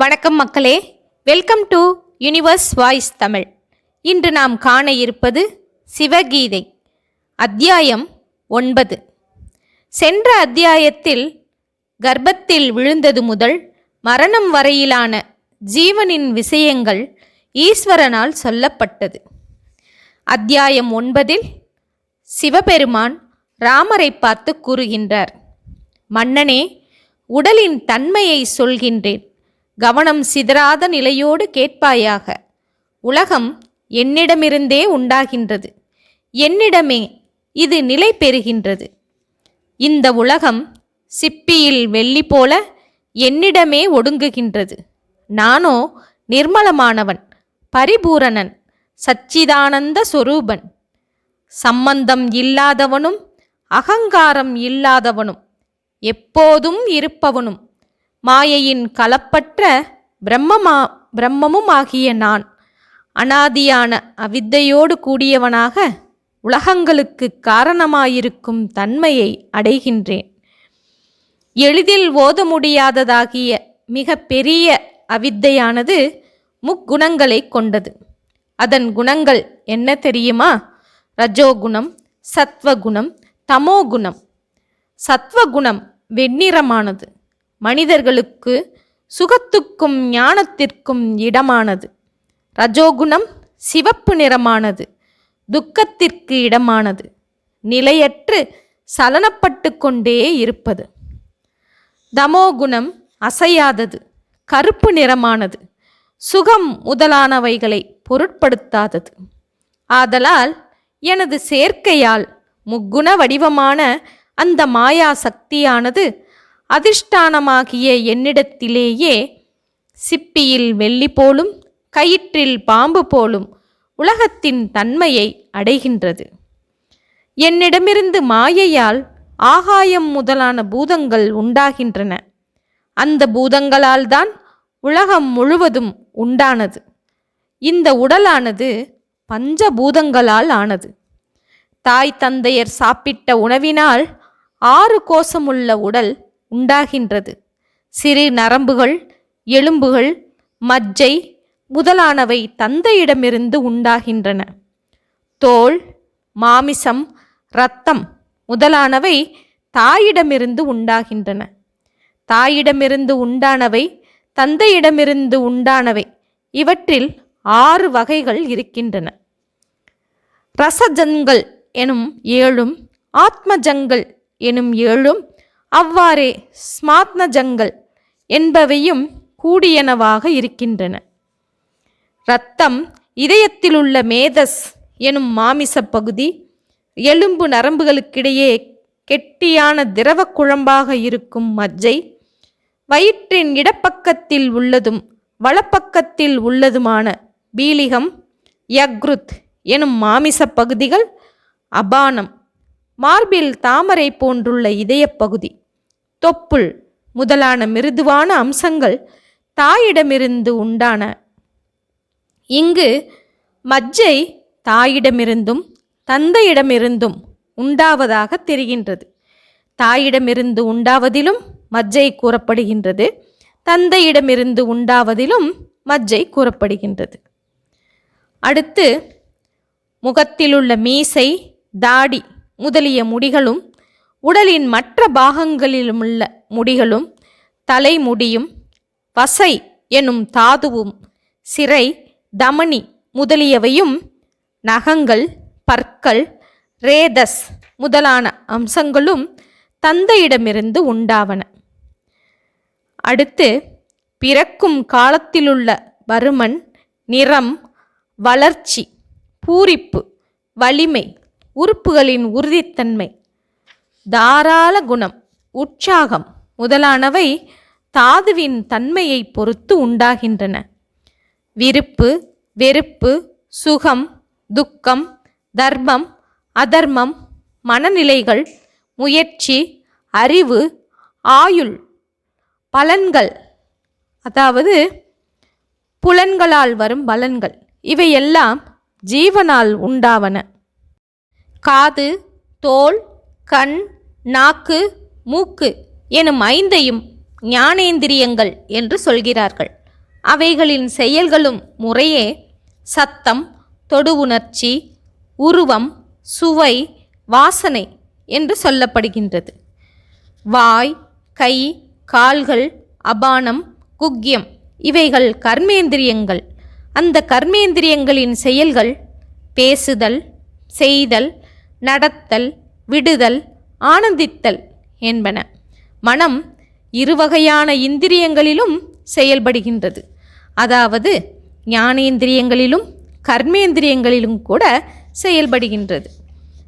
வணக்கம் மக்களே. Welcome to universe voice Tamil இன்று நாம் காண இருப்பது சிவகீதை. அத்தியாயம் ஒன்பது. சென்ற அத்தியாயத்தில் கர்ப்பத்தில் விழுந்தது முதல் மரணம் வரையிலான ஜீவனின் விஷயங்கள் ஈஸ்வரனால் சொல்லப்பட்டது. அத்தியாயம் ஒன்பதில் சிவபெருமான் ராமரை பார்த்து கூறுகின்றார் மன்னனே உடலின் தன்மையை சொல்கின்றேன். கவனம் சிதறாத நிலையோடு கேட்பாயாக. உலகம் என்னிடமிருந்தே உண்டாகின்றது. என்னிடமே இது நிலை பெறுகின்றது. இந்த உலகம் சிப்பியில் வெள்ளி போல என்னிடமே ஒடுங்குகின்றது. நானோ நிர்மலமானவன் பரிபூரணன் சச்சிதானந்த சொரூபன். சம்பந்தம் இல்லாதவனும் அகங்காரம் இல்லாதவனும் எப்போதும் இருப்பவனும். மாயையின் கலப்பற்ற பிரம்மமா பிரம்மமும் ஆகிய நான் அனாதியான அவித்தையோடு கூடியவனாக உலகங்களுக்கு காரணமாயிருக்கும் தன்மையை அடைகின்றேன். எளிதில் ஓத முடியாததாகிய மிக பெரிய அவித்தையானது முக்குணங்களை கொண்டது. அதன் குணங்கள் என்ன தெரியுமா? ரஜோகுணம் சத்வகுணம் தமோகுணம். சத்வகுணம் வெண்ணிறமானது. மனிதர்களுக்கு சுகத்துக்கும் ஞானத்திற்கும் இடமானது. ரஜோகுணம் சிவப்பு நிறமானது துக்கத்திற்கு இடமானது நிலையற்று சலனப்பட்டு கொண்டே இருப்பது. தமோகுணம் அசையாதது கருப்பு நிறமானது சுகம் முதலானவைகளை பொருட்படுத்தாதது. ஆதலால் எனது சேர்க்கையால் முக்குண வடிவமான அந்த மாயா சக்தியானது அதிர்ஷ்டானமாகிய என்னிடத்திலேயே சிப்பியில் வெள்ளி போலும் கயிற்றில் பாம்பு போலும் உலகத்தின் தன்மையை அடைகின்றது. என்னிடமிருந்து மாயையால் ஆகாயம் முதலான பூதங்கள் உண்டாகின்றன. அந்த பூதங்களால் தான் உலகம் முழுவதும் உண்டானது. இந்த உடலானது பஞ்சபூதங்களால் ஆனது. தாய் தந்தையர் சாப்பிட்ட உணவினால் ஆறு கோஷமுள்ள உடல் உண்டாகின்றது. சிறு நரம்புகள் எலும்புகள் மஜ்ஜை முதலானவை தந்தையிடமிருந்து உண்டாகின்றன. தோல் மாமிசம் இரத்தம் முதலானவை தாயிடமிருந்து உண்டாகின்றன. தாயிடமிருந்து உண்டானவை தந்தையிடமிருந்து உண்டானவை இவற்றில் ஆறு வகைகள் இருக்கின்றன. ரசஜங்கள் எனும் ஏழும் ஆத்மஜங்கள் எனும் ஏழும் அவ்வாறே ஸ்மாத்னஜங்கள் என்பவையும் கூடியனவாக இருக்கின்றன. இரத்தம் இதயத்திலுள்ள மேதஸ் எனும் மாமிசப் பகுதி எலும்பு நரம்புகளுக்கிடையே கெட்டியான திரவ குழம்பாக இருக்கும் மஜ்ஜை வயிற்றின் இடப்பக்கத்தில் உள்ளதும் வலப்பக்கத்தில் உள்ளதுமான பீலிகம் யக்ருத் எனும் மாமிசப் பகுதிகள் அபானம். மார்பில் தாமரை போன்றுள்ள இதயப்பகுதி தொப்புள் முதலான மிருதுவான அம்சங்கள் தாயிடமிருந்து உண்டான. இங்கு மஜ்ஜை தாயிடமிருந்தும் தந்தையிடமிருந்தும் உண்டாவதாக தெரிகின்றது. தாயிடமிருந்து உண்டாவதிலும் மஜ்ஜை கூறப்படுகின்றது. தந்தையிடமிருந்து உண்டாவதிலும் மஜ்ஜை கூறப்படுகின்றது. அடுத்து முகத்திலுள்ள மீசை தாடி முதலிய முடிகளும் உடலின் மற்ற பாகங்களிலுமுள்ள முடிகளும் தலைமுடியும் வசை எனும் தாதுவும் சிறை தமனி முதலியவையும் நகங்கள் பற்கள் ரேதஸ் முதலான அம்சங்களும் தந்தையிடமிருந்து உண்டாவன. அடுத்து பிறக்கும் காலத்திலுள்ள வருமன் நிறம் வளர்ச்சி பூரிப்பு வலிமை உறுப்புகளின் உறுதித்தன்மை தாராள குணம் உற்சாகம் முதலானவை தாதுவின் தன்மையை பொறுத்து உண்டாகின்றன. விருப்பு வெறுப்பு சுகம் துக்கம் தர்மம் அதர்மம் மனநிலைகள் முயற்சி அறிவு ஆயுள் பலன்கள் அதாவது புலன்களால் வரும் பலன்கள் இவையெல்லாம் ஜீவனால் உண்டாவன. காது தோல் கண் நாக்கு மூக்கு எனும் ஐந்தையும் ஞானேந்திரியங்கள் என்று சொல்கிறார்கள். அவைகளின் செயல்களும் முறையே சத்தம் தொடு உணர்ச்சி உருவம் சுவை வாசனை என்று சொல்லப்படுகின்றது. வாய் கை கால்கள் அபானம் குக்கியம் இவைகள் கர்மேந்திரியங்கள். அந்த கர்மேந்திரியங்களின் செயல்கள் பேசுதல் செய்தல் நடத்தல் விடுதல் ஆனந்தித்தல் என்பன. மனம் இருவகையான இந்திரியங்களிலும் செயல்படுகின்றது. அதாவது ஞானேந்திரியங்களிலும் கர்மேந்திரியங்களிலும் கூட செயல்படுகின்றது.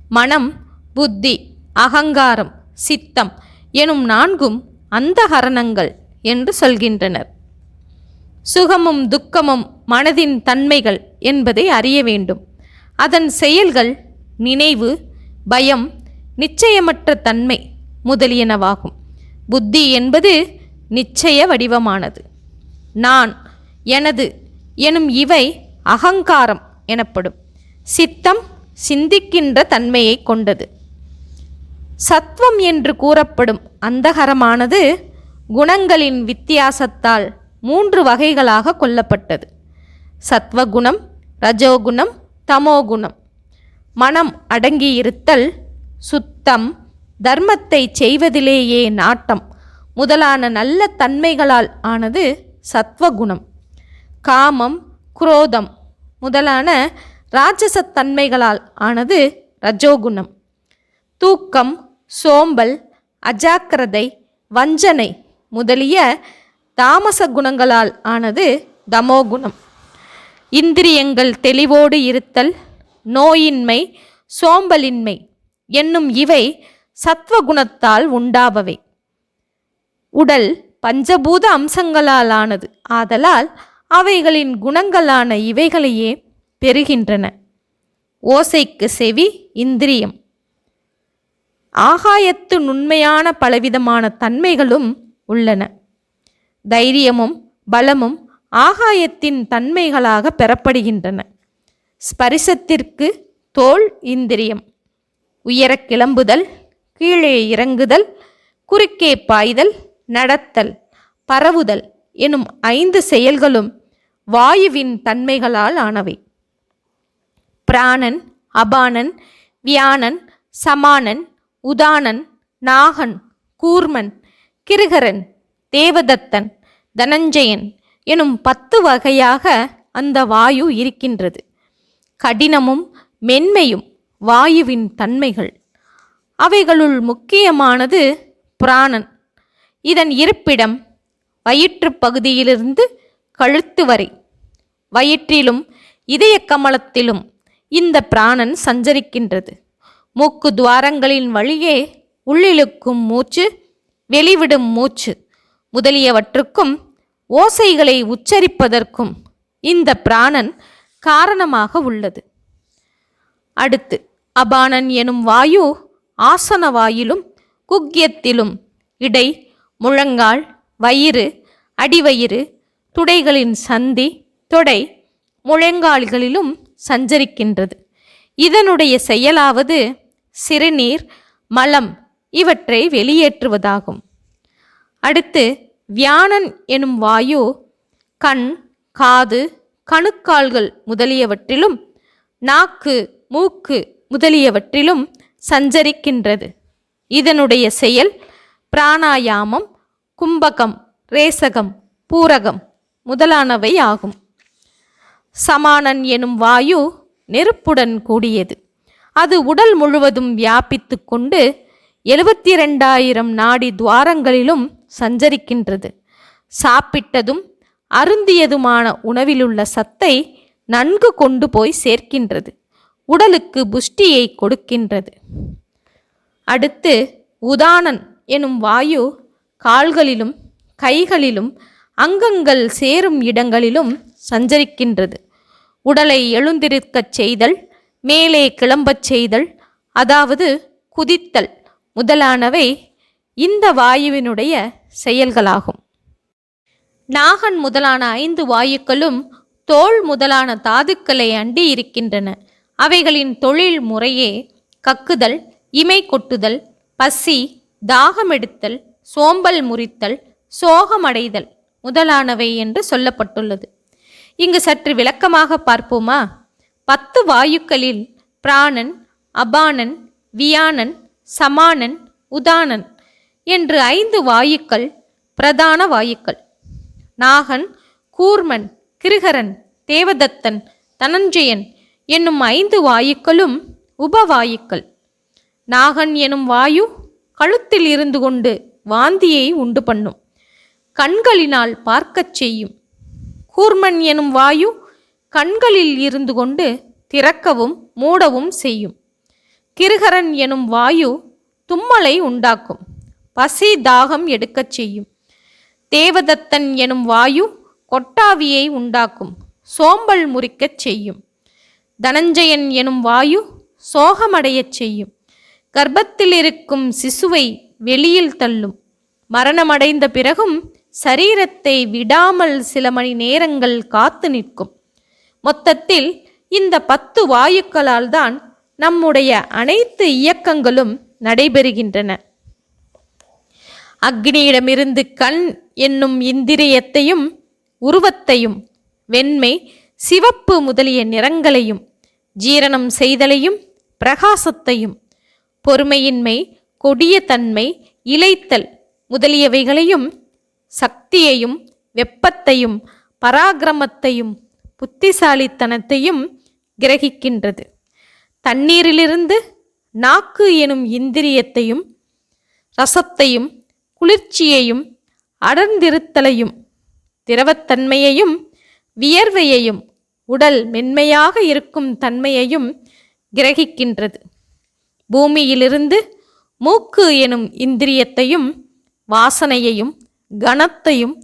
மனம் புத்தி அகங்காரம் சித்தம் எனும் நான்கும் அந்தகரணங்கள் என்று சொல்கின்றனர். சுகமும் துக்கமும் மனதின் தன்மைகள் என்பதை அறிய வேண்டும். அதன் செயல்கள் நினைவு பயம் நிச்சயமற்ற தன்மை முதலியனவாகும். புத்தி என்பது நிச்சய வடிவமானது. நான் எனது எனும் இவை அகங்காரம் எனப்படும். சித்தம் சிந்திக்கின்ற தன்மையை கொண்டது. சத்வம் என்று கூறப்படும் அந்தகரமானது குணங்களின் வித்தியாசத்தால் மூன்று வகைகளாக கொல்லப்பட்டது. சத்வகுணம் ரஜோகுணம் தமோகுணம். மனம் அடங்கியிருத்தல் சுத்தம் தர்மத்தை செய்வதிலேயே நாட்டம். முதலான நல்ல தன்மைகளால் ஆனது சத்வகுணம். காமம் குரோதம். முதலான இராட்சசத்தன்மைகளால் ஆனது ரஜோகுணம். தூக்கம் சோம்பல் அஜாக்கிரதை வஞ்சனை முதலிய தாமச குணங்களால் ஆனது தமோகுணம். இந்திரியங்கள் தெளிவோடு இருத்தல் நோயின்மை சோம்பலின்மை என்னும் இவை சத்வகுணத்தால் உண்டாபவை. உடல் பஞ்சபூத அம்சங்களால் ஆனது ஆதலால் அவைகளின் குணங்களான இவைகளையே பெறுகின்றன. ஓசைக்கு செவி இந்திரியம். ஆகாயத்து நுண்மையான பலவிதமான தன்மைகளும் உள்ளன. தைரியமும் பலமும் ஆகாயத்தின் தன்மைகளாக பெறப்படுகின்றன. ஸ்பரிசத்திற்கு தோல் இந்திரியம். உயரக் கிளம்புதல் கீழே இறங்குதல் குறுக்கே பாய்தல் நடத்தல் பரவுதல் எனும் ஐந்து செயல்களும் வாயுவின் தன்மைகளால் ஆனவை. பிராணன் அபானன் வியானன் சமானன் உதானன் நாகன் கூர்மன் கிருகரன் தேவதத்தன் தனஞ்சயன் எனும் பத்து வகையாக அந்த வாயு இருக்கின்றது. கடினமும் மென்மையும் வாயுவின் தன்மைகள். அவைகளுள் முக்கியமானது பிராணன். இதன் இருப்பிடம் வயிற்றுப் பகுதியிலிருந்து கழுத்து வரை. வயிற்றிலும் இதய கமலத்திலும் இந்த பிராணன் சஞ்சரிக்கின்றது. மூக்கு துவாரங்களின் வழியே உள்ளிழுக்கும் மூச்சு வெளிவிடும் மூச்சு முதலியவற்றுக்கும் ஓசைகளை உச்சரிப்பதற்கும் இந்த பிராணன் காரணமாக உள்ளது. அடுத்து அபானன் எனும் வாயு ஆசன வாயிலும் குக்கியத்திலும் இடை முழங்கால் வயிறு அடிவயிறு துடைகளின் சந்தி தொடை முழங்கால்களிலும் சஞ்சரிக்கின்றது. இதனுடைய செயலாவது சிறுநீர் மலம் இவற்றை வெளியேற்றுவதாகும். அடுத்து வியானன் எனும் வாயு கண் காது கணுக்கால்கள் முதலியவற்றிலும் நாக்கு மூக்கு முதலியவற்றிலும் சஞ்சரிக்கின்றது. இதனுடைய செயல் பிராணாயாமம் கும்பகம் ரேசகம் பூரகம் முதலானவை ஆகும். சமானன் எனும் வாயு நெருப்புடன் கூடியது. அது உடல் முழுவதும் வியாபித்து கொண்டு எழுபத்தி ரெண்டாயிரம் நாடி துவாரங்களிலும் சஞ்சரிக்கின்றது. சாப்பிட்டதும் அருந்தியதுமான உணவிலுள்ள சத்தை நன்கு கொண்டு போய் சேர்க்கின்றது. உடலுக்கு புஷ்டியை கொடுக்கின்றது. அடுத்து உதானன் எனும் வாயு கால்களிலும் கைகளிலும் அங்கங்கள் சேரும் இடங்களிலும் சஞ்சரிக்கின்றது. உடலை எழுந்திருக்கச் செய்தல் மேலே கிளம்பச் செய்தல் அதாவது குதித்தல் முதலானவை இந்த வாயுவினுடைய செயல்களாகும். நாகன் முதலான ஐந்து வாயுக்களும் தோல் முதலான தாதுக்களை அண்டி இருக்கின்றன. அவைகளின் தொழில் முறையே கக்குதல் இமை கொட்டுதல் பசி தாகமெடுத்தல் சோம்பல் முறித்தல் சோகமடைதல் முதலானவை என்று சொல்லப்பட்டுள்ளது. இங்கு சற்று விளக்கமாக பார்ப்போமா? பத்து வாயுக்களில் பிராணன் அபானன் வியானன் சமானன் உதானன் என்று ஐந்து வாயுக்கள் பிரதான வாயுக்கள். நாகன் கூர்மன் கிருகரன் தேவதத்தன் தனஞ்சயன் என்னும் ஐந்து வாயுக்களும் உபவாயுக்கள். நாகன் எனும் வாயு கழுத்தில் இருந்து கொண்டு வாந்தியை உண்டு பண்ணும். கண்களினால் பார்க்கச் செய்யும். கூர்மன் எனும் வாயு கண்களில் இருந்து கொண்டு திறக்கவும் மூடவும் செய்யும். கிருகரன் எனும் வாயு தும்மலை உண்டாக்கும். பசி தாகம் எடுக்கச் செய்யும். தேவதத்தன் எனும் வாயு கொட்டாவியை உண்டாக்கும். சோம்பல் முறிக்கச் செய்யும். தனஞ்சயன் எனும் வாயு சோகமடையச் செய்யும். கர்ப்பத்தில் இருக்கும் சிசுவை வெளியில் தள்ளும். மரணமடைந்த பிறகும் சரீரத்தை விடாமல் சில மணி நேரங்கள் காத்து நிற்கும். மொத்தத்தில் இந்த பத்து வாயுக்களால் தான் நம்முடைய அனைத்து இயக்கங்களும் நடைபெறுகின்றன. அக்னியிடமிருந்து கண் என்னும் இந்திரியத்தையும் உருவத்தையும் வெண்மை சிவப்பு முதலிய நிறங்களையும் ஜீரணம் செய்தலையும் பிரகாசத்தையும் பொறுமையின்மை கொடிய தன்மை இழைத்தல் முதலியவைகளையும் சக்தியையும் வெப்பத்தையும் பராக்கிரமத்தையும் புத்திசாலித்தனத்தையும் கிரகிக்கின்றது. தண்ணீரிலிருந்து நாக்கு எனும் இந்திரியத்தையும் ரசத்தையும் குளிர்ச்சியையும் அடர்ந்திருத்தலையும் திரவத்தன்மையையும் வியர்வையையும் உடல் மென்மையாக இருக்கும் தன்மையையும் கிரகிக்கின்றது. பூமியிலிருந்து மூக்கு எனும் இந்திரியத்தையும் வாசனையையும் கனத்தையும்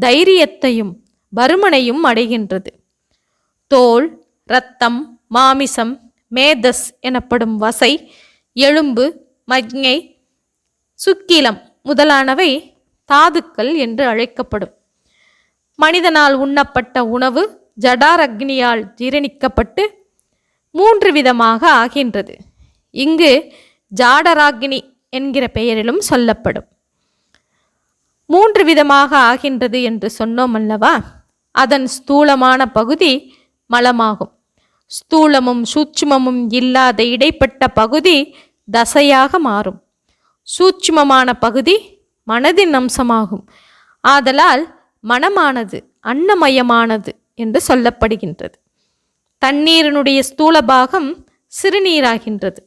தைரியத்தையும் பருமனையும் அடைகின்றது. தோல் இரத்தம் மாமிசம் மேதஸ் எனப்படும் வசை எலும்பு மஜ்ஞை சுக்கிலம் முதலானவை தாதுக்கள் என்று அழைக்கப்படும். மனிதனால் உண்ணப்பட்ட உணவு ஜடாரக்னியால் ஜீரணிக்கப்பட்டு மூன்று விதமாக ஆகின்றது. இங்கு ஜாடராக்னி என்கிற பெயரிலும் சொல்லப்படும். மூன்று விதமாக ஆகின்றது என்று சொன்னோம் அல்லவா? அதன் ஸ்தூலமான பகுதி மலமாகும். ஸ்தூலமும் சூட்சுமமும் இல்லாத இடைப்பட்ட பகுதி தசையாக மாறும். சூட்சுமமான பகுதி மனதின் அம்சமாகும். ஆதலால் மனமானது அன்னமயமானது என்று சொல்லப்படுகின்றது. தண்ணீரினுடைய ஸ்தூல பாகம் சிறுநீராகின்றது.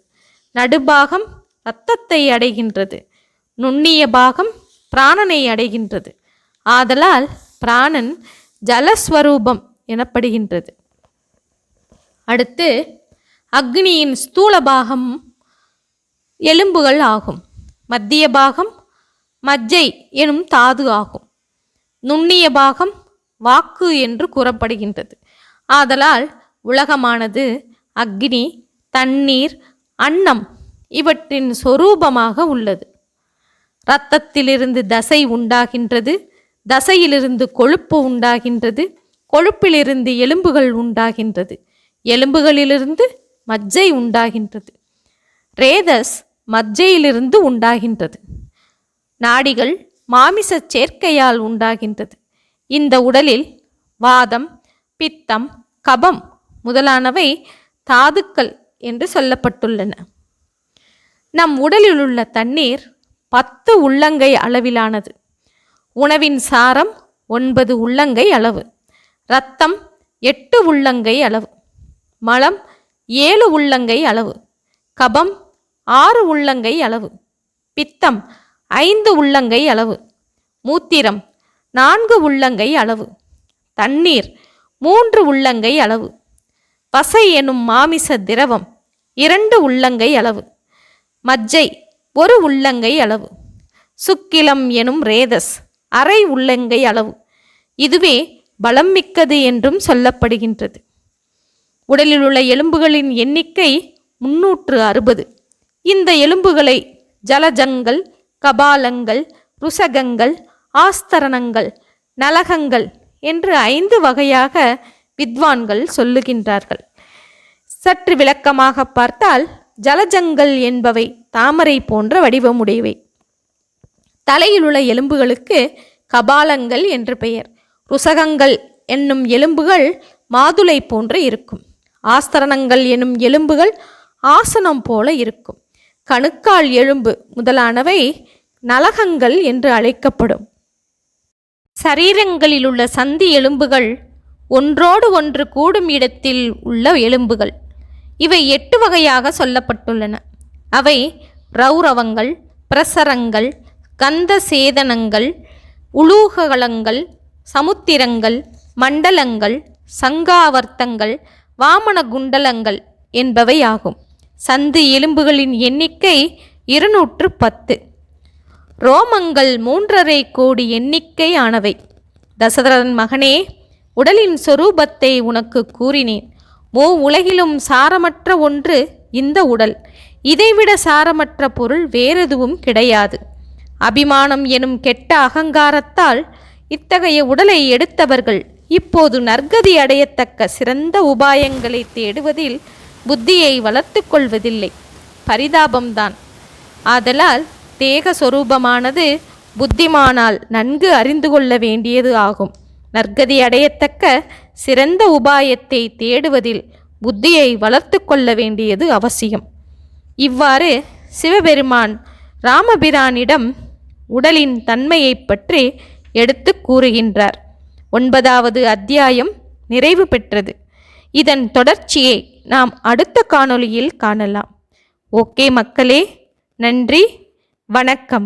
நடுபாகம் இரத்தத்தை அடைகின்றது. நுண்ணிய பாகம் பிராணனை அடைகின்றது. ஆதலால் பிராணன் ஜலஸ்வரூபம் எனப்படுகின்றது. அடுத்து அக்னியின் ஸ்தூல பாகம் எலும்புகள் ஆகும். மத்திய பாகம் மஜ்ஜை எனும் தாது ஆகும். நுண்ணிய பாகம் வாக்கு என்று கூறப்படுகின்றது. ஆதலால் உலகமானது அக்னி தண்ணீர் அன்னம் இவற்றின் சொரூபமாக உள்ளது. இரத்தத்திலிருந்து தசை உண்டாகின்றது தசையிலிருந்து கொழுப்பு உண்டாகின்றது கொழுப்பிலிருந்து எலும்புகள் உண்டாகின்றது எலும்புகளிலிருந்து மஜ்ஜை உண்டாகின்றது ரேதஸ் மஜ்ஜையிலிருந்து உண்டாகின்றது நாடிகள் மாமிச சேர்க்கையால் உண்டாகின்றது. இந்த உடலில் வாதம் பித்தம் கபம் முதலானவை தாதுக்கள் என்று சொல்லப்பட்டுள்ளன. நம் உடலில் உள்ள தண்ணீர் பத்து உள்ளங்கை அளவிலானது. உணவின் சாரம் ஒன்பது உள்ளங்கை அளவு. ரத்தம் எட்டு உள்ளங்கை அளவு. மலம் ஏழு உள்ளங்கை அளவு. கபம் ஆறு உள்ளங்கை அளவு. பித்தம் ஐந்து உள்ளங்கை அளவு. மூத்திரம் நான்கு உள்ளங்கை அளவு. தண்ணீர் மூன்று உள்ளங்கை அளவு. பசை எனும் மாமிச திரவம் இரண்டு உள்ளங்கை அளவு. மஜ்ஜை ஒரு உள்ளங்கை அளவு. சுக்கிலம் எனும் ரேதஸ் அரை உள்ளங்கை அளவு. இதுவே பலம் மிக்கது என்றும் சொல்லப்படுகின்றது. உடலில் உள்ள எலும்புகளின் எண்ணிக்கை முன்னூற்று அறுபது. இந்த எலும்புகளை ஜலஜங்கள் கபாலங்கள் ருசகங்கள் ஆஸ்தரணங்கள் நலகங்கள் என்று ஐந்து வகையாக வித்வான்கள் சொல்லுகின்றார்கள். சற்று விளக்கமாக பார்த்தால் ஜலஜங்கள் என்பவை தாமரை போன்ற வடிவமுடையவை. தலையிலுள்ள எலும்புகளுக்கு கபாலங்கள் என்று பெயர். ருசகங்கள் என்னும் எலும்புகள் மாதுளை போன்று இருக்கும். ஆஸ்தரணங்கள் எனும் எலும்புகள் ஆசனம் போல இருக்கும். கணுக்கால் எலும்பு முதலானவை நலகங்கள் என்று அழைக்கப்படும். சரீரங்களில் உள்ள சந்தி எலும்புகள் ஒன்றோடு ஒன்று கூடும் இடத்தில் உள்ள எலும்புகள். இவை எட்டு வகையாக சொல்லப்பட்டுள்ளன. அவை ரௌரவங்கள் பிரசரங்கள் கந்த சேதனங்கள் உலூகலங்கள் சமுத்திரங்கள் மண்டலங்கள் சங்காவர்த்தங்கள் வாமன குண்டலங்கள் என்பவை ஆகும் சந்து எலும்புகளின் எண்ணிக்கை இருநூற்று பத்து. ரோமங்கள் மூன்றரை கோடி எண்ணிக்கையானவை. தசரதன் மகனே உடலின் சொரூபத்தை உனக்கு கூறினேன். ஓ உலகிலும் சாரமற்ற ஒன்று இந்த உடல். இதைவிட சாரமற்ற பொருள் வேறெதுவும் கிடையாது. அபிமானம் எனும் கெட்ட அகங்காரத்தால் இத்தகைய உடலை எடுத்தவர்கள் இப்போது நற்கதி அடையத்தக்க சிறந்த உபாயங்களை தேடுவதில் புத்தியை வளர்த்து கொள்வதில்லை. பரிதாபம்தான். ஆதலால் தேக சொரூபமானது புத்திமானால் நன்கு அறிந்து கொள்ள வேண்டியது ஆகும். நற்கதி அடையத்தக்க சிறந்த உபாயத்தை தேடுவதில் புத்தியை வளர்த்து கொள்ள வேண்டியது அவசியம். இவ்வாறு சிவபெருமான் ராமபிரானிடம் உடலின் தன்மையைப் பற்றி எடுத்து கூறுகின்றார். ஒன்பதாவது அத்தியாயம் நிறைவு பெற்றது. இதன் தொடர்ச்சியை நாம் அடுத்த காணொளியில் காணலாம். ஓகே மக்களே நன்றி. வணக்கம்.